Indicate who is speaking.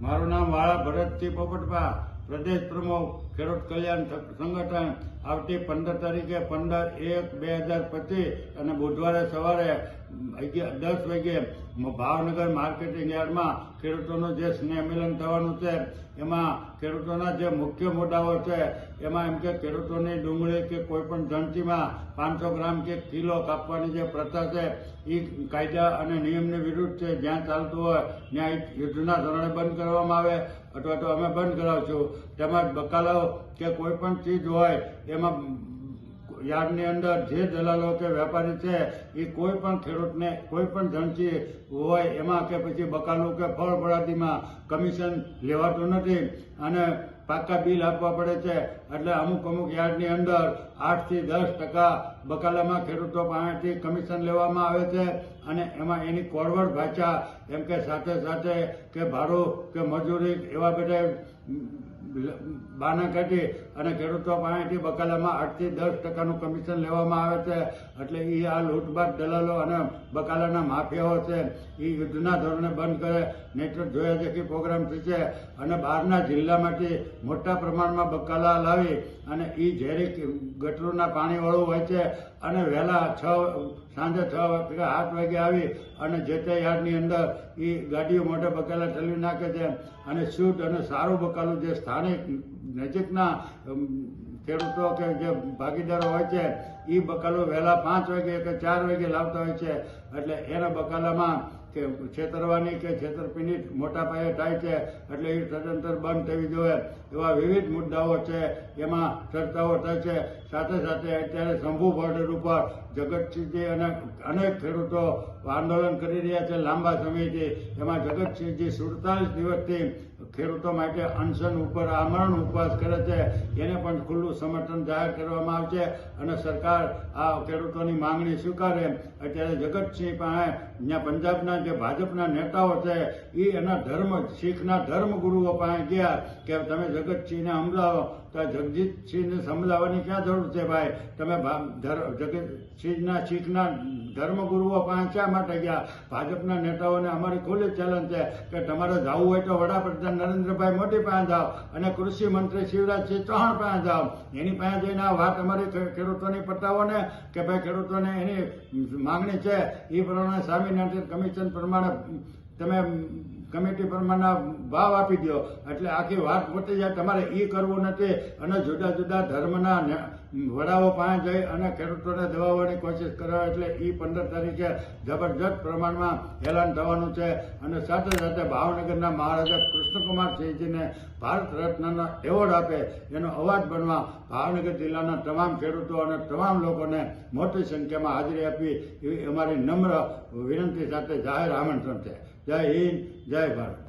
Speaker 1: મારું નામ વાળા ભરતસિંહ પોપટભા પ્રદેશ પ્રમુખ. ખેડૂત કલ્યાણ સંગઠન આવતી પંદર તારીખે પંદર એક બે હજાર પચીસ અને બુધવારે સવારે દસ વાગે ભાવનગર માર્કેટિંગ યાર્ડમાં ખેડૂતોનું જે સ્નેહ મિલન થવાનું છે, એમાં ખેડૂતોના જે મુખ્ય મુદ્દાઓ છે, એમાં એમ કે ખેડૂતોની ડુંગળી કે કોઈપણ પણ પાંચસો ગ્રામ કે કિલો કાપવાની જે પ્રથા છે એ કાયદા અને નિયમની વિરુદ્ધ છે, જ્યાં ચાલતું હોય ત્યાં યુદ્ધના ધોરણે બંધ કરવામાં આવે, અથવા તો અમે બંધ કરાવશું. તેમજ બકાલાઓ કે કોઈ પણ ચીજ હોય, એમાં યાર્ડની અંદર જે દલાલો કે વેપારી છે, એ કોઈ પણ ખેડૂતને, કોઈ પણ ધનચી હોય, એમાં કે પછી બકાલું કે ફળ ફળાદીમાં કમિશન લેવાતું નથી અને પાકા બિલ આપવા પડે છે. એટલે અમુક અમુક યાર્ડની અંદર આઠથી દસ ટકા બકાલામાં ખેડૂતો પાસેથી કમિશન લેવામાં આવે છે અને એમાં એની કોરવડ ભાષા, એમ કે સાથે સાથે કે ભાડું કે મજૂરી, એવા બધા બાના કાઢી અને ખેડૂતો પાસેથી બકાલામાં આઠથી દસ ટકાનું કમિશન લેવામાં આવે છે. એટલે એ આ લૂંટબાટ દલાલો અને બકાલાના માફિયાઓ છે એ યુદ્ધના ધોરણે બંધ કરે. નહીતર જોયા જેથી પ્રોગ્રામ થશે અને બહારના જિલ્લામાંથી મોટા પ્રમાણમાં બકાલા લાવી અને એ ઝેરી ગટરોના પાણીવાળું હોય છે. અને વહેલા છ, સાંજે છ વાગે આઠ વાગે આવી અને જે તે યાર્ડની અંદર એ ગાડીઓ મોટે બકાલા ઠલવી નાખે છે અને શુદ્ધ અને સારું બકાલું જે સ્થાનિક નજીકના ખેડૂતો કે જે ભાગીદારો હોય છે એ બકાલો વહેલા પાંચ વાગે કે ચાર વાગે લાવતા હોય છે. એટલે એના બકાલામાં છેતરવાની કે છેતરપિંડી મોટા પાયે થાય છે એટલે એ સદંતર બંધ થવી જોઈએ. એવા વિવિધ મુદ્દાઓ છે, એમાં ચર્ચાઓ થાય છે. સાથે સાથે અત્યારે શંભુ બોર્ડર ઉપર જગતસિંહજી અને અનેક ખેડૂતો આંદોલન કરી રહ્યા છે લાંબા સમયથી. એમાં જગતસિંહજી સુડતાલીસ દિવસથી ખેડૂતો માટે અનશન ઉપર, આમરણ ઉપવાસ કરે છે. એને પણ ખુલ્લું સમર્થન જાહેર કરવામાં આવશે અને સરકાર આ ખેડૂતોની માંગણી સ્વીકારે. અત્યારે જગતસિંહ પાસે પંજાબના જે ભાજપના નેતાઓ છે એ એના ધર્મ, શીખના ધર્મગુરુઓ પાસે ગયા કે તમે જગતસિંહને સમજાવો. તો જગજીતસિંહને સમજાવવાની ક્યાં જરૂર છે ભાઈ? તમે જગતસિંહના શીખના ધર્મગુરુઓ પાંચા માટે ગયા. ભાજપના નેતાઓને અમારી ખુલ્લી ચેલેન્જ છે કે તમારે જવું હોય તો વડાપ્રધાન નરેન્દ્રભાઈ મોદી પાસે જાઓ અને કૃષિ મંત્રી શિવરાજસિંહ ચૌહાણ પાસે જાઓ. એની પાસે જઈને આ વાત અમારી ખેડૂતોની પતાવો ને કે ભાઈ ખેડૂતોને એની માંગણી છે. એ પ્રમાણે સ્વામિનારાયણ કમિશન પ્રમાણે તમે કમિટી પ્રમાણના ભાવ આપી દો. એટલે આખી વાત પતી જાય, તમારે એ કરવું નથી. અને જુદા જુદા ધર્મના વડાઓ પાસે જઈ અને ખેડૂતોને દબાવવાની કોશિશ કરે એટલે એ પંદર તારીખે જબરજસ્ત પ્રમાણમાં એલાન થવાનું છે. અને સાથે સાથે ભાવનગરના મહારાજા કૃષ્ણકુમાર સિંહજીને ભારત રત્નનો એવોર્ડ આપે. એનો અવાજ બનવા ભાવનગર જિલ્લાના તમામ ખેડૂતો અને તમામ લોકોને મોટી સંખ્યામાં હાજરી આપી. એવી અમારી નમ્ર વિનંતી સાથે જાહેર આમંત્રણ છે. જય હિન્દ જય ભારત.